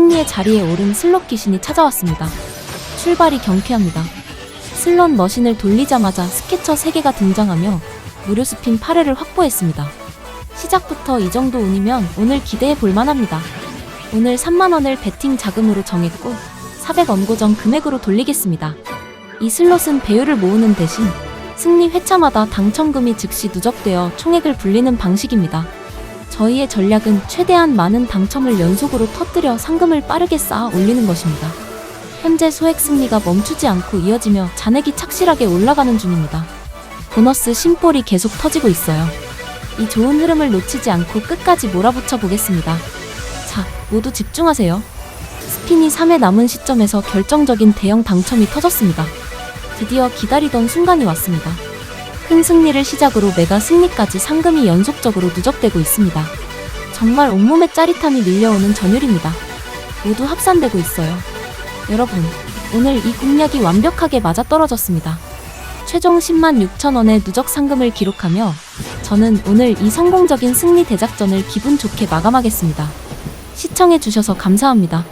승리의 자리에 오른 슬롯 귀신이 찾아왔습니다. 출발이 경쾌합니다. 슬롯 머신을 돌리자마자 스케쳐 3개가 등장하며 무료 스핀 8회를 확보했습니다. 시작부터 이 정도 운이면 오늘 기대해 볼 만합니다. 오늘 3만원을 베팅 자금으로 정했고 400원 고정 금액으로 돌리겠습니다. 이 슬롯은 배율을 모으는 대신 승리 회차마다 당첨금이 즉시 누적되어 총액을 불리는 방식입니다. 저희의 전략은 최대한 많은 당첨을 연속으로 터뜨려 상금을 빠르게 쌓아 올리는 것입니다. 현재 소액 승리가 멈추지 않고 이어지며 잔액이 착실하게 올라가는 중입니다. 보너스 심볼이 계속 터지고 있어요. 이 좋은 흐름을 놓치지 않고 끝까지 몰아붙여 보겠습니다. 자, 모두 집중하세요. 스핀이 3회 남은 시점에서 결정적인 대형 당첨이 터졌습니다. 드디어 기다리던 순간이 왔습니다. 큰 승리를 시작으로 메가 승리까지 상금이 연속적으로 누적되고 있습니다. 정말 온몸에 짜릿함이 밀려오는 전율입니다. 모두 합산되고 있어요. 여러분, 오늘 이 공략이 완벽하게 맞아떨어졌습니다. 최종 10만 6천 원의 누적 상금을 기록하며 저는 오늘 이 성공적인 승리 대작전을 기분 좋게 마감하겠습니다. 시청해주셔서 감사합니다.